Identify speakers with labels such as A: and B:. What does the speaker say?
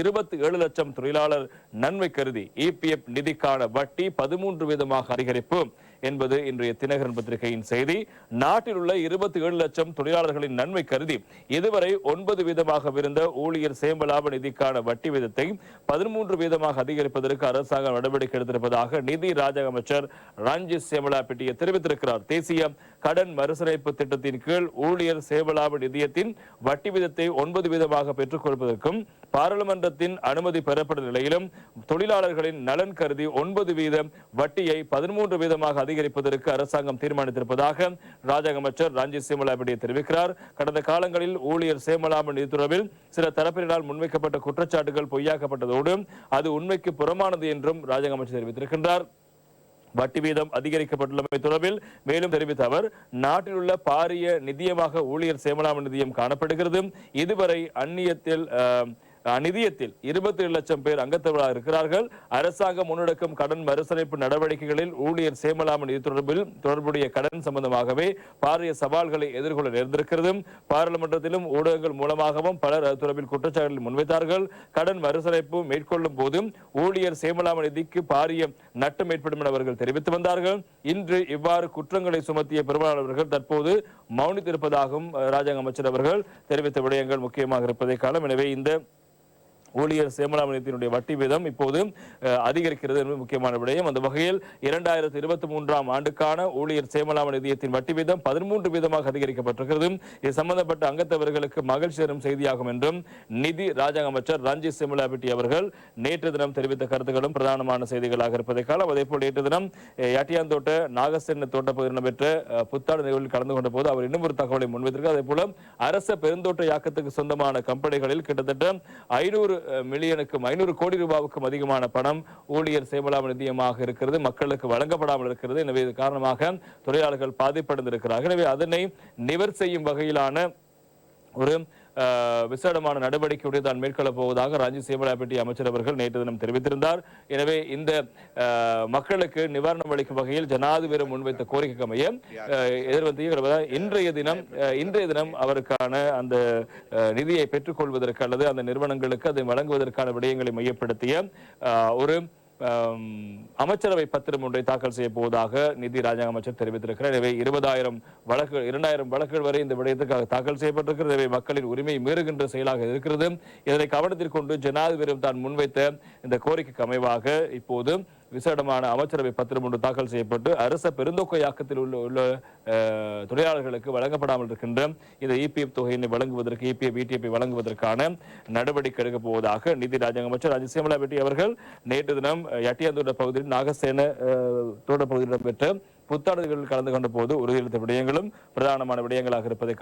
A: இருபத்தி ஏழு லட்சம் தொழிலாளர் நன்மை கருதி இபிஎஃப் நிதிக்கான வட்டி பதிமூன்று வீதமாக அதிகரிப்பு என்பது இன்றைய தினகரன் பத்திரிகையின் செய்தி. நாட்டில் உள்ள இருபத்தி ஏழு லட்சம் தொழிலாளர்களின் நன்மை கருதி இதுவரை ஒன்பது வீதமாக இருந்த ஊழியர் சேமலாப நிதிக்கான வட்டி வீதத்தை பதிமூன்று வீதமாக அதிகரிப்பதற்கு அரசாங்கம் நடவடிக்கை எடுத்திருப்பதாக நிதி ராஜக அமைச்சர் ரஞ்சித் சேமலா பிட்டிய தெரிவித்திருக்கிறார். தேசிய கடன் மறுசீரமைப்பு திட்டத்தின் கீழ் ஊழியர் சேவலாப நிதியத்தின் வட்டி வீதத்தை ஒன்பது வீதமாக பெற்றுக் கொள்வதற்கும் பாராளுமன்றத்தின் அனுமதி பெறப்பட்ட நிலையிலும் தொழிலாளர்களின் நலன் கருதி ஒன்பது வீதம் வட்டியை பதிமூன்று வீதமாக அதிகரிப்பதற்கு அரசாங்கம் தீர்மானித்திருப்பதாக ராஜக அமைச்சர் ரஞ்சித் சேமலாபிடி தெரிவிக்கிறார். கடந்த காலங்களில் ஊழியர் சேமலாம நிதி தொடர்பில் சில தரப்பினரால் முன்வைக்கப்பட்ட குற்றச்சாட்டுகள் பொய்யாக்கப்பட்டதோடு அது உண்மைக்கு புறமானது என்றும் ராஜக அமைச்சர் தெரிவித்திருக்கின்றார். வட்டி வீதம் அதிகரிக்கப்பட்டுள்ளமை தொடர்பில் மேலும் தெரிவித்த அவர் நாட்டில் உள்ள பாரிய நிதியமாக ஊழியர் சேமலாம நிதியம் காணப்படுகிறது. இதுவரை அந்நியத்தில் அஹ், நிதியத்தில் இருபத்தி ஏழு லட்சம் பேர் அங்கத்தவர்களாக இருக்கிறார்கள். அரசாங்கம் முன்னெடுக்கும் கடன் மறுசரிப்பு நடவடிக்கைகளில் ஊழியர் சேமலாம நிதி தொடர்பில் தொடர்புடைய கடன் சம்பந்தமாகவே பாரிய சவால்களை எதிர்கொள்ள நேர்ந்திருக்கிறது பாராளுமன்றத்திலும் ஊடகங்கள் மூலமாகவும் பலர் அது தொடர்பில் குற்றச்சாட்டுகளை முன்வைத்தார்கள். கடன் மறுசரிப்பு மேற்கொள்ளும் போது ஊழியர் சேமலாம நிதிக்கு பாரிய நட்டம் ஏற்படும் என அவர்கள் தெரிவித்து வந்தார்கள். இன்று இவ்வாறு குற்றங்களை சுமத்திய பெரும்பாலானவர்கள் தற்போது மௌனித்திருப்பதாகவும் ராஜாங்க அமைச்சர் அவர்கள் தெரிவித்த விடயங்கள் முக்கியமாக இருப்பதை காலம் எனவே இந்த ஊழியர் சேமலாமணியத்தினுடைய வட்டி வீதம் இப்போது அதிகரிக்கிறது என்பது முக்கியமான விடயம். அந்த வகையில் இரண்டாயிரத்தி இருபத்தி மூன்றாம் ஆண்டுக்கான ஊழியர் சேமலாம நிதியத்தின் வட்டி வீதம் பதிமூன்று வீதமாக அதிகரிக்கப்பட்டிருக்கிறது. இது சம்பந்தப்பட்ட அங்கத்தவர்களுக்கு மகிழ்ச்சி தரும் செய்தியாகும் என்றும் நிதி ராஜாங்க அமைச்சர் ரஞ்சித் செமலாபிட்டி அவர்கள் நேற்று தினம் தெரிவித்த கருத்துக்களும் பிரதானமான செய்திகளாக இருப்பதை காலம் அதே போல் நேற்று தினம் யாட்டியாந்தோட்ட நாகசென்ன தோட்ட பகுதியில் நடைபெற்ற அஹ், புத்தாண்டு நிகழ்வில் கலந்து கொண்ட போது அவர் இன்னும் ஒரு தகவலை முன்வைத்திருக்கிறார் அதே போல அரச பெருந்தோட்ட யாக்கத்துக்கு சொந்தமான கம்பெனிகளில் கிட்டத்தட்ட ஐநூறு மில்லியனுக்கும் ஐநூறு கோடி ரூபாவுக்கும் அதிகமான பணம் ஊழியர் சேமலாம நிதியமாக இருக்கிறது. மக்களுக்கு வழங்கப்படாமல் இருக்கிறது. எனவே இது காரணமாக தொழிலாளர்கள் பாதிப்படைந்திருக்கிறார்கள். எனவே அதனை நிவர் செய்யும் வகையிலான ஒரு விசேடமான நடவடிக்கையுடைய தான் மேற்கொள்ளப் போவதாக ராஜி சேமலாபட்டி அமைச்சர் அவர்கள் நேற்று தினம் தெரிவித்திருந்தார். எனவே இந்த மக்களுக்கு நிவாரணம் அளிக்கும் வகையில் ஜனாதிபதி முன்வைத்த கோரிக்கைக்கு அமைய அஹ், இன்றைய தினம் இன்றைய தினம் அவருக்கான அந்த நிதியை பெற்றுக்கொள்வதற்கு அல்லது அந்த நிறுவனங்களுக்கு அதை வழங்குவதற்கான விடயங்களை மையப்படுத்திய ஒரு அமைச்சரவை பத்திரம் ஒன்றை தாக்கல் செய்ய போவதாக நிதி ராஜாங்க அமைச்சர் தெரிவித்திருக்கிறார். எனவே இருபதாயிரம் வழக்கு இரண்டாயிரம் வழக்குகள் வரை இந்த விடயத்துக்காக தாக்கல் செய்யப்பட்டிருக்கிறது. எனவே மக்களின் உரிமை மீறுகின்ற செயலாக இருக்கிறது. இதனை கவனத்தில் கொண்டு ஜனாதிபதியும் தான் முன்வைத்த இந்த கோரிக்கைக்கு அமைவாக இப்போது விசேடமான அமைச்சரவை பத்திரம் ஒன்று தாக்கல் செய்யப்பட்டு அரச பெருந்தொகையாக்கத்தில் உள்ள உள்ள தொழிலாளர்களுக்கு வழங்கப்படாமல் இருக்கின்ற இந்த இபிஎஃப் தொகையினை வழங்குவதற்கு இபிஎஃப் இடிஎஃப் வழங்குவதற்கான நடவடிக்கை எடுக்கப் போவதாக நிதி ராஜாங்க அமைச்சர் ராஜ சேமலா பெட்டி அவர்கள் நேற்று தினம் அஹ், யட்டியாந்தோட பகுதியில் நாகசேன தோட பகுதியிடம் பகுதியில் இடம்பெற்ற புத்தாண்டுகளில் கலந்து கொண்ட போது உறுதியளித்த விடயங்களும் பிரதானமான விடயங்களாக இருப்பதை